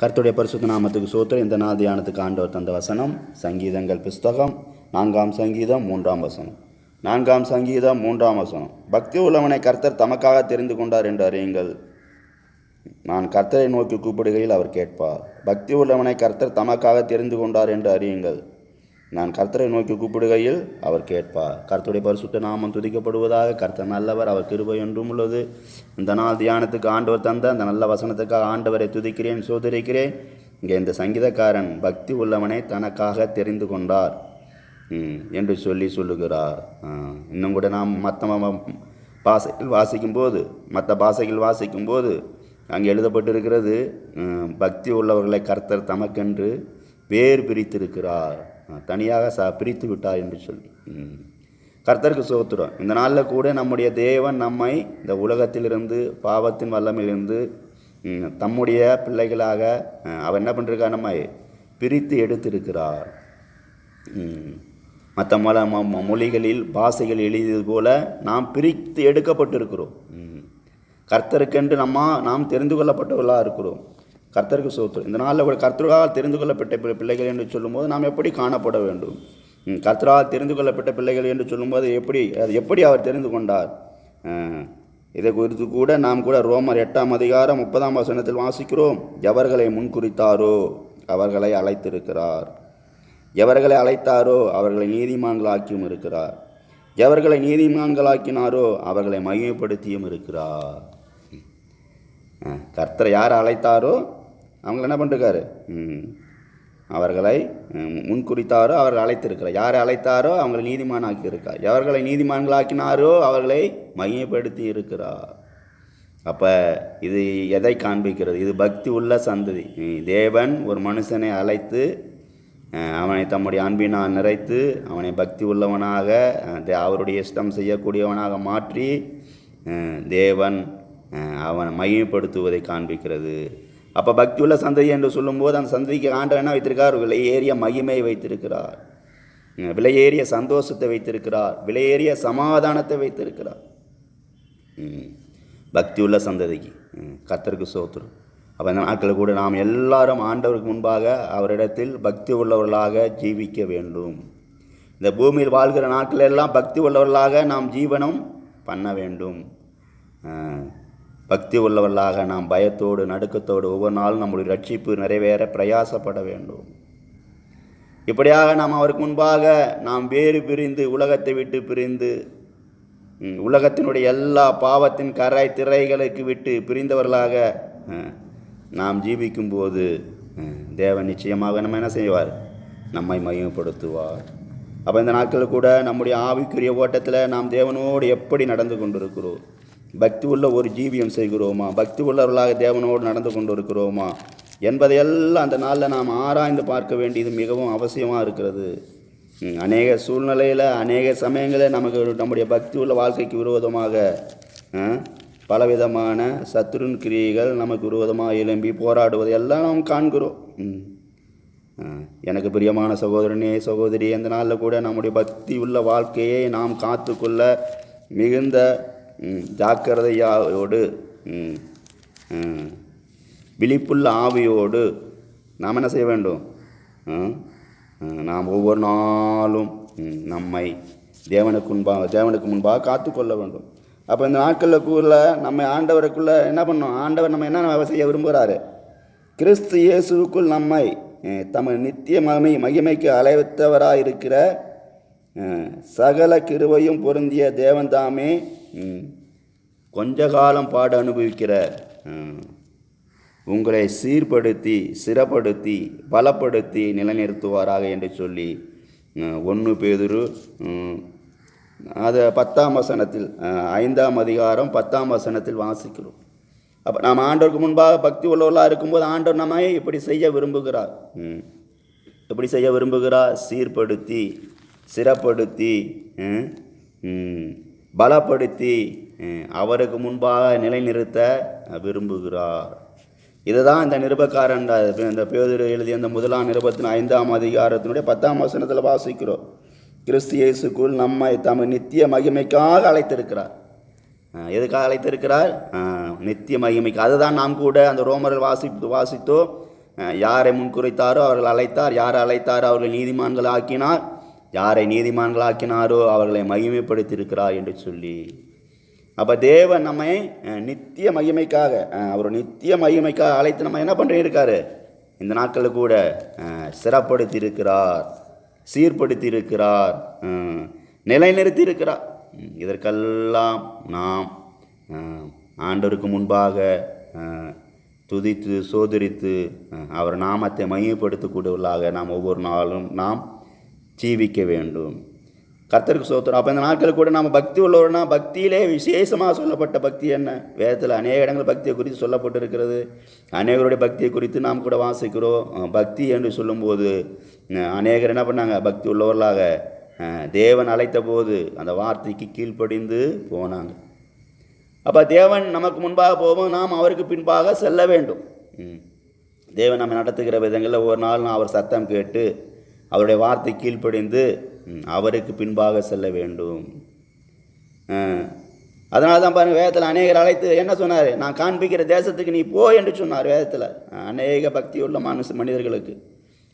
கர்த்துடைய பரிசுத்த நாமத்துக்கு சோத்திரம். இந்த நாள் தியானத்துக்கு ஆண்டவர் தந்த வசனம் சங்கீதங்கள் புஸ்தகம் நான்காம் சங்கீதம் மூன்றாம் வசனம். நான்காம் சங்கீதம் மூன்றாம் வசனம். பக்தி உள்ளவனை கர்த்தர் தமக்காக தெரிந்து கொண்டார் என்று அறியுங்கள். நான் கர்த்தரை நோக்கி கூப்பிடுகையில் அவர் கேட்பார். பக்தி உள்ளவனை கர்த்தர் தமக்காக தெரிந்து கொண்டார் என்று அறியுங்கள். நான் கர்த்தரை நோக்கி கூப்பிடுகையில் அவர் கேட்பார். கர்த்தருடைய பரிசுத்த நாமம் துதிக்கப்படுவதாக கர்த்தர் நல்லவர் அவர் கிருபை என்றும் உள்ளது. இந்த நாள் தியானத்துக்கு ஆண்டவர் தந்த அந்த நல்ல வசனத்துக்காக ஆண்டவரை துதிக்கிறேன் சோதரிக்கிறேன். இங்கே இந்த சங்கீதக்காரன் பக்தி உள்ளவனை தனக்காக தெரிந்து கொண்டார். என்று சொல்லி சொல்லுகிறார். இன்னும் கூட நாம் மற்ற பாசையில் வாசிக்கும்போது மற்ற பாஷைகள் வாசிக்கும்போது அங்கே எழுதப்பட்டிருக்கிறது பக்தி உள்ளவர்களை கர்த்தர் தமக்கென்று வேறு பிரித்திருக்கிறார். தனியாக ச பிரித்து விட்டார் என்று சொல்லி. ம். கர்த்தருக்கு சோத்துறோம் இந்த நாளில் கூட நம்முடைய தேவன் நம்மை இந்த உலகத்திலிருந்து பாவத்தின் வல்லமையிலிருந்து தம்முடைய பிள்ளைகளாக அவர் என்ன பண்ணிருக்கார் நம்மை பிரித்து எடுத்திருக்கிறார். மற்ற மல ம- மொழிகளில் பாசைகள் எழுதியது போல நாம் பிரித்து எடுக்கப்பட்டிருக்கிறோம். ம். கர்த்தருக்கென்று நம்ம நாம் தெரிந்து கொள்ளப்பட்டவர்களாக இருக்கிறோம். கர்த்தருக்கு சோத்திரம். இந்த நாளில் கூட கர்த்தரால் தெரிந்து கொள்ளப்பட்ட பிள்ளைகள் என்று சொல்லும்போது நாம் எப்படி காணப்பட வேண்டும்? கர்த்தரால் தெரிந்து கொள்ளப்பட்ட பிள்ளைகள் என்று சொல்லும்போது எப்படி அது எப்படி அவர் தெரிந்து கொண்டார்? இதை குறித்து கூட நாம் கூட ரோமர் எட்டாம் அதிகாரம் முப்பதாம் வசனத்தில் வாசிக்கிறோம். எவர்களை முன்குறித்தாரோ அவர்களை அழைத்திருக்கிறார். எவர்களை அழைத்தாரோ அவர்களை நீதிமான்களாக்கியும் இருக்கிறார். எவர்களை நீதிமான்களாக்கினாரோ அவர்களை மகிமைப்படுத்தியும் இருக்கிறார். கர்த்தரை யார் அழைத்தாரோ அவங்கள என்ன பண்ணிருக்காரு அவர்களை முன்குறித்தாரோ அவர்கள் அழைத்திருக்கிறார். யாரை அழைத்தாரோ அவங்களை நீதிமானாக்கி இருக்கார் எவர்களை நீதிமான்களாக்கினாரோ அவர்களை மையப்படுத்தி இருக்கிறார். அப்போ இது எதை காண்பிக்கிறது? இது பக்தி உள்ள சந்ததி. தேவன் ஒரு மனுஷனை அழைத்து அவனை தம்முடைய அன்பினால் நிறைத்து அவனை பக்தி உள்ளவனாக அவருடைய இஷ்டம் செய்யக்கூடியவனாக மாற்றி தேவன் அவனை மையப்படுத்துவதை காண்பிக்கிறது. அப்போ பக்தி உள்ள சந்ததி என்று சொல்லும்போது அந்த சந்ததிக்கு ஆண்டவன் என்ன வைத்திருக்கார்? விலையேறிய மகிமையை வைத்திருக்கிறார். விலையேறிய சந்தோஷத்தை வைத்திருக்கிறார். விலையேறிய சமாதானத்தை வைத்திருக்கிறார். ம். பக்தி உள்ள சந்ததிக்கு. ம். சோத்துரும். அப்போ இந்த நாட்களில் கூட நாம் எல்லாரும் ஆண்டவருக்கு முன்பாக அவரிடத்தில் பக்தி உள்ளவர்களாக ஜீவிக்க வேண்டும். இந்த பூமியில் வாழ்கிற நாட்களெல்லாம் பக்தி உள்ளவர்களாக நாம் ஜீவனம் பண்ண வேண்டும். பக்தி உள்ளவர்களாக நாம் பயத்தோடு நடுக்கத்தோடு ஒவ்வொரு நாளும் நம்முடைய ரட்சிப்பு நிறைவேற பிரயாசப்பட வேண்டும். இப்படியாக நாம் அவருக்கு முன்பாக நாம் வேறு பிரிந்து உலகத்தை விட்டு பிரிந்து உலகத்தினுடைய எல்லா பாவத்தின் கரை திரைகளுக்கு விட்டு பிரிந்தவர்களாக நாம் ஜீவிக்கும்போது தேவன் நிச்சயமாக நம்ம என்ன செய்வார்? நம்மை மையப்படுத்துவார் அப்போ இந்த நாட்கள் கூட நம்முடைய ஆவிக்குரிய ஓட்டத்தில் நாம் தேவனோடு எப்படி நடந்து கொண்டிருக்கிறோம்? பக்தி உள்ள ஒரு ஜீவியம் செய்கிறோமா? பக்தி உள்ளவர்களாக தேவனோடு நடந்து கொண்டு இருக்கிறோமா என்பதையெல்லாம் அந்த நாளில் நாம் ஆராய்ந்து பார்க்க வேண்டியது மிகவும் அவசியமாக இருக்கிறது. அநேக சூழ்நிலையில் அநேக சமயங்களில் நமக்கு நம்முடைய பக்தி உள்ள வாழ்க்கைக்கு விரோதமாக பலவிதமான சத்ருன் கிரியைகள் நமக்கு விரோதமாக எழும்பி போராடுவதை எல்லாம் நாம் காண்கிறோம். ம். எனக்கு பிரியமான சகோதரனே சகோதரி அந்த நாளில் கூட நம்முடைய பக்தி உள்ள வாழ்க்கையை நாம் காத்துக்கொள்ள மிகுந்த ஜாக்கிரதையோடு விழிப்புள்ள ஆவியோடு நாம் என்ன செய்ய வேண்டும்? நாம் ஒவ்வொரு நாளும் நம்மை தேவனுக்கு முன்பாக தேவனுக்கு முன்பாக காத்துக்கொள்ள வேண்டும். அப்போ இந்த நாட்களுக்குள்ள நம்ம ஆண்டவருக்குள்ள என்ன பண்ணோம் ஆண்டவர் நம்ம என்ன செய்ய விரும்புகிறாரு? கிறிஸ்து இயேசுவுக்குள் நம்மை அஹ், தமது நித்திய மகிமை மகிமைக்கு அலைவித்தவராக இருக்கிற சகல கிருவையும் பொருந்திய தேவன்தாமே கொஞ்ச காலம் பாடு அனுபவிக்கிறார் உங்களை சீர்படுத்தி சிறப்படுத்தி பலப்படுத்தி நிலைநிறுத்துவாராக என்று சொல்லி ஒன்று பேதுரு அதை அது பத்தாம் வசனத்தில் ஐந்தாம் அதிகாரம் பத்தாம் வசனத்தில் வாசிக்கிறோம் அப்போ நாம் ஆண்டோருக்கு முன்பாக பக்தி உள்ளவர்களாக இருக்கும்போது ஆண்டவர் நம்மை இப்படி செய்ய விரும்புகிறார் ம். எப்படி செய்ய விரும்புகிறார் சீர்படுத்தி சிறப்படுத்தி பலப்படுத்தி அவருக்கு முன்பாக நிலைநிறுத்த விரும்புகிறார். இதுதான் இந்த நிருபக்காரன் இந்த- இந்த எழுதிய இந்த முதலாம் நிருபத்தின் ஐந்தாம் அதிகாரத்தினுடைய பத்தாம் வசனத்தில் வாசிக்கிறோம். கிறிஸ்து இயேசுக்குள் நம்மை தம் நித்திய மகிமைக்காக அழைத்திருக்கிறார். எதுக்காக அழைத்திருக்கிறார்? நித்திய மகிமைக்கு. அதுதான் நாம் கூட அந்த ரோமரில் வாசித்து வாசித்தோ யாரை முன்குறைத்தாரோ அவர்கள் அழைத்தார். யாரை அழைத்தாரோ அவர்களை நீதிமான்கள் ஆக்கினார். யாரை நீதிமான்களாக்கினாரோ அவர்களை மகிமைப்படுத்தியிருக்கிறார் என்று சொல்லி. அப்போ தேவன் நம்மை நித்திய மகிமைக்காக அவர் நித்திய மகிமைக்காக அழைத்து நம்ம என்ன பண்ணியிருக்காரு? இந்த நாட்களில் கூட சிறப்படுத்தியிருக்கிறார் சிறப்படுத்தி இருக்கிறார் சீர்படுத்தி இருக்கிறார் நிலைநிறுத்தி இருக்கிறார் இதற்கெல்லாம் நாம் ஆண்டவருக்கு முன்பாக துதித்து சோதரித்து அவர் நாமத்தை மையப்படுத்தக்கூடியவர்களாக நாம் ஒவ்வொரு நாளும் நாம் ஜீவிக்க வேண்டும். கர்த்தருக்கு சோத்திரம் அப்போ இந்த நாட்கள் கூட நாம் பக்தி உள்ளவர்னா பக்தியிலே விசேஷமாக சொல்லப்பட்ட பக்தி என்ன? வேதத்தில் அநேக இடங்கள் பக்தியை குறித்து சொல்லப்பட்டிருக்கிறது. அநேகருடைய பக்தியை குறித்து நாம் கூட வாசிக்கிறோம். பக்தி என்று சொல்லும்போது அநேகர் என்ன பண்ணாங்க? பக்தி உள்ளவர்களாக தேவன் அழைத்த போது அந்த வார்த்தைக்கு கீழ்ப்படிந்து போனாங்க. அப்போ தேவன் நமக்கு முன்பாக போவோம் நாம் அவருக்கு பின்பாக செல்ல வேண்டும். ம். தேவன் நம்ம நடத்துகிற விதங்களில் ஒரு நாள் நான் அவர் சத்தம் கேட்டு அவருடைய வார்த்தை கீழ்ப்படிந்து அவருக்கு பின்பாக செல்ல வேண்டும். அதனால தான் பாருங்கள் வேதத்தில் அநேகர் அழைத்து என்ன சொன்னார்? நான் காண்பிக்கிற தேசத்துக்கு நீ போ என்று சொன்னார் வேதத்தில். அநேக பக்தி உள்ள மனுஷ மனிதர்களுக்கு.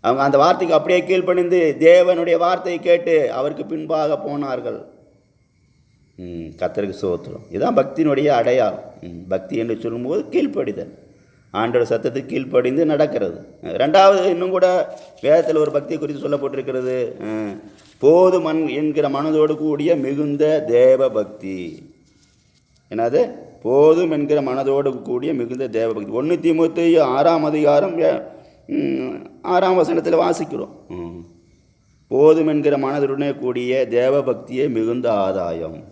அவங்க அந்த வார்த்தைக்கு அப்படியே கீழ்ப்பணிந்து தேவனுடைய வார்த்தையை கேட்டு அவருக்கு பின்பாக போனார்கள். ம், சோத்திரம். இதுதான் பக்தியினுடைய அடையாளம். ம், பக்தி என்று சொல்லும்போது கீழ்ப்படிதல். ஆண்டோட சத்தத்துக்கு கீழ்ப்படிந்து நடக்கிறது. ரெண்டாவது இன்னும் கூட வேதத்தில் ஒரு பக்தி குறித்து சொல்லப்பட்டிருக்கிறது. போதும் போது மண் என்கிற மனதோடு கூடிய மிகுந்த தேவ பக்தி என்னது? போதும் என்கிற மனதோடு கூடிய மிகுந்த தேவ பக்தி ஒன்று திமுத்தி ஆறாம் அதிகாரம் ஆறாம் வசனத்தில் வாசிக்கிறோம். ம். போதும் என்கிற மனதுடனே கூடிய தேவ பக்தியே மிகுந்த ஆதாயம்.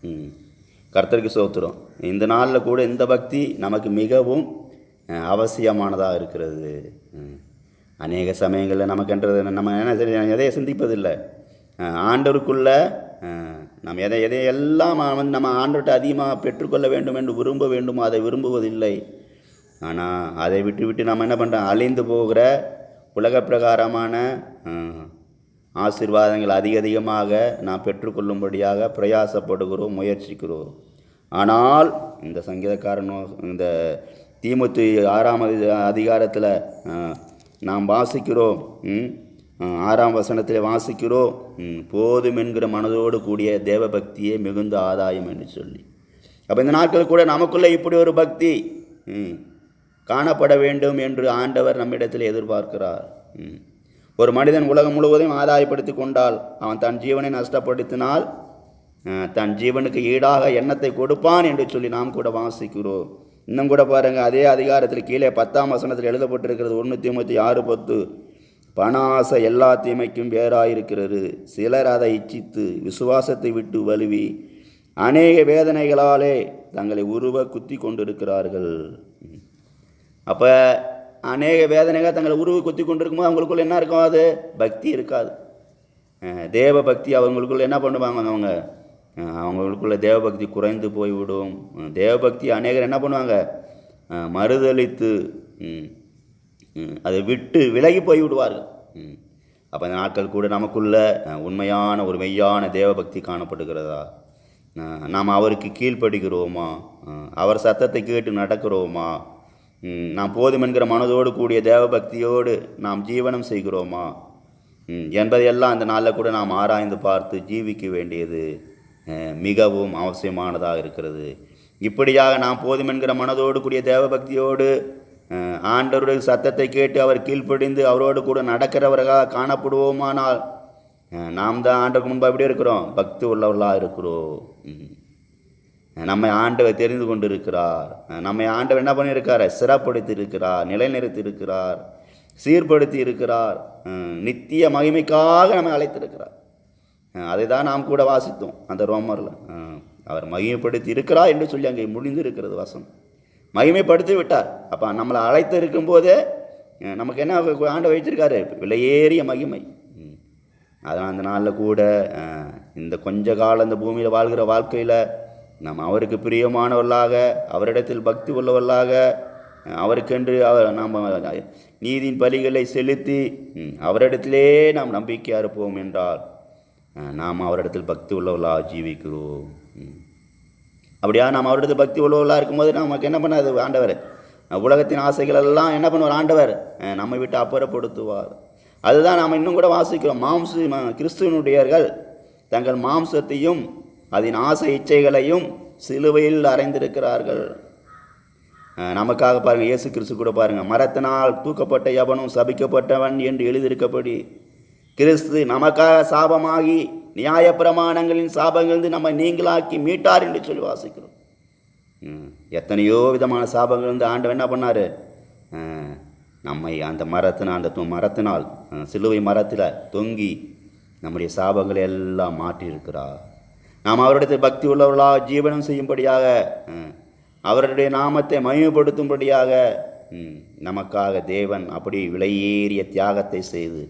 ம். கர்த்தருக்கு சோத்துறோம் இந்த நாளில் கூட இந்த பக்தி நமக்கு மிகவும் அவசியமானதாக இருக்கிறது. அநேக சமயங்களில் நமக்குன்றது நம்ம என்ன எதையை சிந்திப்பதில்லை. ஆண்டவருக்குள்ள நாம் நம்ம எதை எதை எல்லாம் வந்து நம்ம ஆண்டவர்கிட்ட அதிகமாக பெற்றுக்கொள்ள வேண்டும் என்று விரும்ப வேண்டுமோ அதை விரும்புவதில்லை. ஆனால் அதை விட்டு விட்டு நம்ம என்ன பண்ணுறோம் அழிந்து போகிற உலக பிரகாரமான ஆசிர்வாதங்கள் அதிக அதிகமாக நாம் பெற்றுக்கொள்ளும்படியாக பிரயாசப்படுகிறோம் முயற்சிக்கிறோம் ஆனால் இந்த சங்கீதக்காரனோ இந்த தீமுத்து ஆறாம் அதிகாரத்தில் நாம் வாசிக்கிறோம் ம், ஆறாம் வசனத்தில் வாசிக்கிறோம் ம், போதும் என்கிற மனதோடு கூடிய தேவபக்தியே மிகுந்த ஆதாயம் என்று சொல்லி அப்போ இந்த நாட்கள் கூட நமக்குள்ளே இப்படி ஒரு பக்தி ம், காணப்பட வேண்டும் என்று ஆண்டவர் நம்மிடத்தில் எதிர்பார்க்கிறார் ம். ஒரு மனிதன் உலகம் முழுவதையும் ஆதாயப்படுத்தி கொண்டால் அவன் தன் ஜீவனை நஷ்டப்படுத்தினால் தன் ஜீவனுக்கு ஈடாக எண்ணத்தை கொடுப்பான் என்று சொல்லி நாம் கூட வாசிக்கிறோம். இன்னும் கூட பாருங்கள் அதே அதிகாரத்தில் கீழே பத்தாம் வசனத்தில் எழுதப்பட்டிருக்கிறது ஒன்று தீமத்தி ஆறு பத்து. பண ஆசை எல்லா தீமைக்கும் வேறாயிருக்கிறது. சிலர் அதை இச்சித்து விசுவாசத்தை விட்டு வலுவி அநேக வேதனைகளாலே தங்களை உருவ குத்தி கொண்டிருக்கிறார்கள். அப்போ அநேக வேதனைகள் தங்களை உருவி குத்தி கொண்டிருக்கும்போது அவங்களுக்குள்ள என்ன இருக்கும் அது? பக்தி இருக்காது. தேவ பக்தி அவங்களுக்குள்ள என்ன பண்ணுவாங்க அவங்க? அவங்களுக்குள்ள தேவபக்தி குறைந்து போய்விடும். தேவபக்தி அநேகர் என்ன பண்ணுவாங்க? மறுதளித்து ம், ம், அதை விட்டு விலகி போய்விடுவார்கள். ம். அப்போ அந்த நாட்கள் கூட நமக்குள்ள உண்மையான ஒரு மெய்யான தேவபக்தி காணப்படுகிறதா? நாம் அவருக்கு கீழ்ப்படுகிறோமா? அவர் சத்தத்தை கேட்டு நடக்கிறோமா? நாம் போதும் என்கிற மனதோடு கூடிய தேவபக்தியோடு நாம் ஜீவனம் செய்கிறோமா? என்பதையெல்லாம் அந்த நாளில் கூட நாம் ஆராய்ந்து பார்த்து ஜீவிக்க வேண்டியது மிகவும் அவசியமானதாக இருக்கிறது. இப்படியாக நாம் போதும் என்கிற மனதோடு கூடிய தேவபக்தியோடு ஆண்டவருடைய சத்தத்தை கேட்டு அவர் கீழ்ப்படிந்து அவரோடு கூட நடக்கிறவர்களாக காணப்படுவோமானால் நாம் தான் ஆண்டுக்கு முன்பாக எப்படி இருக்கிறோம். பக்தி உள்ளவர்களாக இருக்கிறோம். ம். நம்மை ஆண்டவர் தெரிந்து கொண்டு இருக்கிறார் நம்மை ஆண்டவர் என்ன பண்ணியிருக்கார்? சிறப்படுத்தி இருக்கிறார் நிலைநிறுத்தி இருக்கிறார் சீர்படுத்தி இருக்கிறார் நித்திய மகிமைக்காக நம்மை அழைத்திருக்கிறார். அதை தான் நாம் கூட வாசித்தோம் அந்த ரோமரில். அவர் மகிமைப்படுத்தி இருக்கிறார் என்று சொல்லி அங்கே முடிந்து இருக்கிறது வசனம். மகிமைப்படுத்தி விட்டார் அப்போ நம்மளை அழைத்து இருக்கும்போதே நமக்கு என்ன ஆண்டவர் வைத்திருக்காரு? விலையேறிய மகிமை. ம். அதனால் அந்த நாளில் கூட இந்த கொஞ்ச காலம் இந்த பூமியில் வாழ்கிற வாழ்க்கையில் நாம் அவருக்கு பிரியமானவர்களாக அவரிடத்தில் பக்தி உள்ளவர்களாக அவருக்கென்று அவர் நாம் நீதியின் பலிகளை செலுத்தி அவரிடத்திலே நாம் நம்பிக்கையாக இருப்போம் என்றால் நாம் அவரிடத்தில் பக்தி உள்ளவர்களாக ஜீவிக்கிறோம். ம். அப்படியா நாம் அவரிடத்தில் பக்தி உள்ளவர்களாக இருக்கும்போது நமக்கு என்ன பண்ணாது ஆண்டவர்? உலகத்தின் ஆசைகள் எல்லாம் என்ன பண்ணுவார் ஆண்டவர்? நம்மை விட்டு அப்புறப்படுத்துவார். அதுதான் நாம் இன்னும் கூட வாசிக்கிறோம். மாம்ச கிறிஸ்துவனுடையர்கள் தங்கள் மாம்சத்தையும் அதன் ஆசை இச்சைகளையும் சிலுவையில் அறைந்திருக்கிறார்கள். நமக்காக பாருங்கள் இயேசு கிறிஸ்து கூட பாருங்கள் மரத்தினால் தூக்கப்பட்ட எவனும் சபிக்கப்பட்டவன் என்று எழுதியிருக்கப்படி கிறிஸ்து நமக்காக சாபமாகி நியாய பிரமாணங்களின் சாபங்களிலிருந்து நம்மை நீங்களாக்கி மீட்டார் என்று சொல்லி வாசிக்கிறோம். எத்தனையோ விதமான சாபங்கள் இருந்து ஆண்டவன் என்ன பண்ணார்? நம்மை அந்த மரத்தினால் அந்த மரத்தினால் சிலுவை மரத்தில் தொங்கி நம்முடைய சாபங்களை எல்லாம் மாற்றியிருக்கிறார். நாம் அவரிடத்தில் பக்தி உள்ளவர்களாக ஜீவனம் செய்யும்படியாக அவருடைய நாமத்தை மயப்படுத்தும்படியாக ம், நமக்காக தேவன் அப்படி விலையேறிய தியாகத்தை செய்து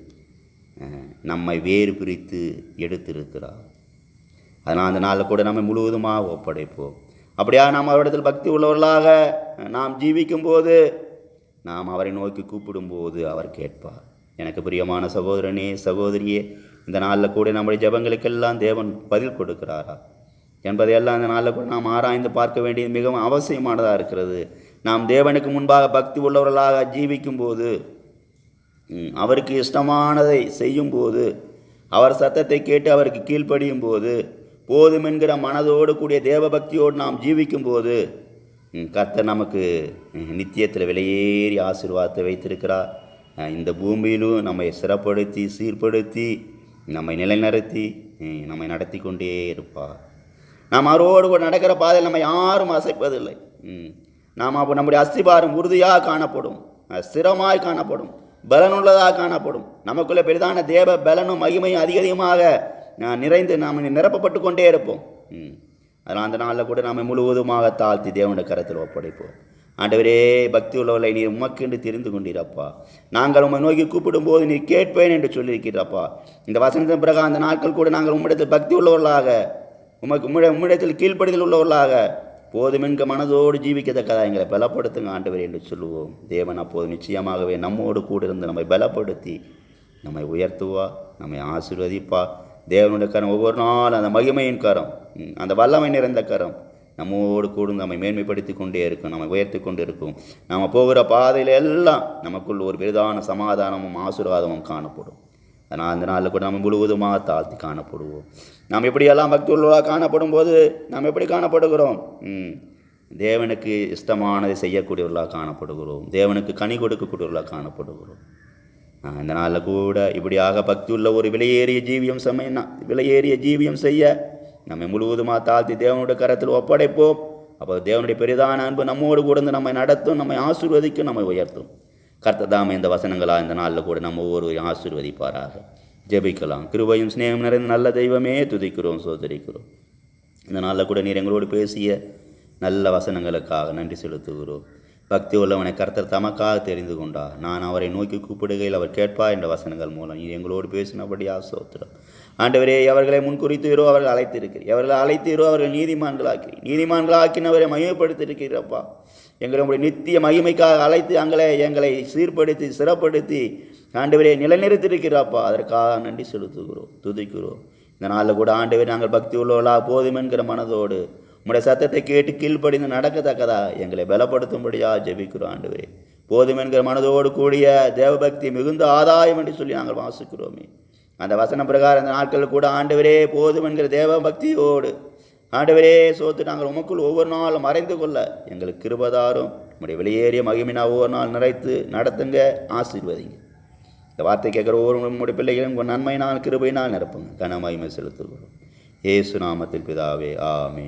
நம்மை வேறு பிரித்து எடுத்திருக்கிறார். அதனால் அந்த நாளில் கூட நம்மை முழுவதுமாக ஒப்படைப்போம். அப்படியா நாம் அவரிடத்தில் பக்தி உள்ளவர்களாக நாம் ஜீவிக்கும்போது நாம் அவரை நோக்கி கூப்பிடும்போது அவர் கேட்பார். எனக்கு பிரியமான சகோதரனே சகோதரியே இந்த நாளில் கூட நம்முடைய ஜெபங்களுக்கெல்லாம் தேவன் பதில் கொடுக்கிறாரா? என்பதையெல்லாம் இந்த நாளில் கூட நாம் ஆராய்ந்து பார்க்க வேண்டியது மிகவும் அவசியமானதாக இருக்கிறது. நாம் தேவனுக்கு முன்பாக பக்தி உள்ளவர்களாக ஜீவிக்கும் போது அவருக்கு இஷ்டமானதை செய்யும்போது அவர் சத்தத்தை கேட்டு அவருக்கு கீழ்ப்படியும் போது போதும் என்கிற மனதோடு கூடிய தேவபக்தியோடு நாம் ஜீவிக்கும் போது கர்த்தர் நமக்கு நித்தியத்தில் விலையேறி ஆசீர்வாதத்தை வைத்திருக்கிறார். இந்த பூமியிலும் நம்மை சிறப்படுத்தி சீர்படுத்தி நம்மை நிலைநிறுத்தி நம்மை நடத்தி கொண்டே இருப்பார் நாம் அவரோடு கூட நடக்கிற பாதையில் நம்ம யாரும் அசைப்பதில்லை. ம். நாம் அப்போ நம்முடைய அஸ்திபாரம் உறுதியாக காணப்படும் ஸ்திரமாய் காணப்படும் பலனுள்ளதாக காணப்படும். நமக்குள்ள பெரிதான தேவ பலனும் மகிமையும் அதிக அதிகமாக நிறைந்து நாம் நிரப்பப்பட்டு கொண்டே இருப்போம். ம். அதனால் அந்த நாளில் கூட நாம் முழுவதுமாக தாழ்த்தி தேவனுடைய கரத்தில் ஒப்படைப்போம். ஆண்டவரே பக்தி உள்ளவர்களை நீர் உமக்கென்று தெரிந்து கொண்டீரப்பா. நாங்கள் உம்மை நோக்கி கூப்பிடும்போது நீர் கேட்பேன் என்று சொல்லியிருக்கிறப்பா இந்த வசனத்தின் பிறகு அந்த நாட்கள் கூட நாங்கள் உம்மிடத்தில் பக்தி உள்ளவர்களாக உமக்கு உம்மிட உம்மிடத்தில் கீழ்ப்படுதல் உள்ளவர்களாக போதுமென்க மனதோடு ஜீவிக்கத்தக்கதா எங்களை பலப்படுத்துங்க ஆண்டவர் என்று சொல்லுவோம். தேவன் அப்போது நிச்சயமாகவே நம்மோடு கூட இருந்து நம்மை பலப்படுத்தி நம்மை உயர்த்துவா நம்மை ஆசீர்வதிப்பா. தேவனுடைய கரம் ஒவ்வொரு நாளும் அந்த மகிமையின் கரம் ம், அந்த வல்லமை நிறைந்த கரம். நம்மோடு கூட நம்மை மேன்மைப்படுத்தி கொண்டே இருக்கும் நம்மை உயர்த்தி கொண்டு இருக்கும் நம்ம போகிற பாதையில் எல்லாம் நமக்குள் ஒரு பெரிதான சமாதானமும் ஆசீர்வாதமும் காணப்படும். ஆனால் அந்த நாளில் கூட நம்ம முழுவதுமாக தாழ்த்தி காணப்படுவோம். நாம் எப்படியெல்லாம் பக்தி உள்ளவர்களாக காணப்படும் போது நாம் எப்படி காணப்படுகிறோம்? தேவனுக்கு இஷ்டமானதை செய்யக்கூடியவர்களாக காணப்படுகிறோம். தேவனுக்கு கனி கொடுக்கக்கூடியவர்களாக காணப்படுகிறோம். இந்த நாளில் கூட இப்படியாக பக்தி உள்ள ஒரு விலையேறிய ஜீவியம் சமய விலையேறிய ஜீவியம் செய்ய நம்மை முழுவதுமாக தாழ்த்தி தேவனுடைய கரத்தில் ஒப்படைப்போம். அப்போ தேவனுடைய பெரிதான அன்பு நம்மோடு கூட இருந்து நம்மை நடத்தும் நம்மை ஆசீர்வதிக்கும் நம்மை உயர்த்தும். கர்த்ததாம இந்த வசனங்களா இந்த நாளில் கூட நம்ம ஒவ்வொருவரையும் ஆசீர்வதிப்பாராக. ஜெபிக்கலாம். கிருபையும் சிநேகம் நிறைந்த நல்ல தெய்வமே துதிக்கிறோம் சோதரிக்கிறோம். இந்த நாளில் கூட நீர் எங்களோடு பேசிய நல்ல வசனங்களுக்காக நன்றி செலுத்துகிறோம். பக்தி உள்ளவனை கர்த்தர் தமக்காக தெரிந்து கொண்டார். நான் அவரை நோக்கி கூப்பிடுகையில் அவர் கேட்பார் என்ற வசனங்கள் மூலம் நீர் எங்களோடு பேசினபடியா சோத்திரம். ஆண்டவரே அவர்களை முன்குறித்தீரோ அவர்கள் அழைத்திருக்கிறீர். அவர்களை அழைத்தீரோ அவர்கள் நீதிமான்களாக்கி நீதிமான்களாக்கினவரை மையப்படுத்தியிருக்கிறப்பா எங்களுடைய நித்திய மகிமைக்காக அழைத்து அங்களை எங்களை சீர்படுத்தி சிறப்படுத்தி ஆண்டவரே நிலைநிறுத்தியிருக்கிறாப்பா அதற்காக நன்றி செலுத்துகிறோம் துதிக்கிறோம். இந்த நாளில் கூட ஆண்டவரே நாங்கள் பக்தி உள்ளவர்களா போதும் என்கிற மனதோடு உங்களுடைய சத்தத்தை கேட்டு கீழ்ப்படிந்து நடக்கத்தக்கதா எங்களை பலப்படுத்தும்படியா ஜெபிக்கிறோம் ஆண்டவரே. போதும் என்கிற மனதோடு கூடிய தேவபக்தி மிகுந்த ஆதாயம் என்று சொல்லி நாங்கள் வாசிக்கிறோமே. அந்த வசன பிரகாரம் அந்த நாட்களில் கூட ஆண்டவரே போதும் என்கிற தேவ பக்தியோடு ஆண்டவரே சோத்து நாங்கள் உமக்குள் ஒவ்வொரு நாளும் மறைந்து கொள்ள எங்களுக்கு கிருபதாரும் உம்முடைய வெளியேறிய மகிமினா ஒவ்வொரு நாள் நிறைத்து நடத்துங்க ஆசீர்வதிங்க. இந்த வார்த்தை கேட்குற ஒவ்வொரு உம்முடைய பிள்ளைகளும் உங்கள் நன்மையினால் கிருபையினால் நிரப்புங்க. கனமகிமை செலுத்துகிறோம். ஏசு நாமத்தில் பிதாவே ஆமே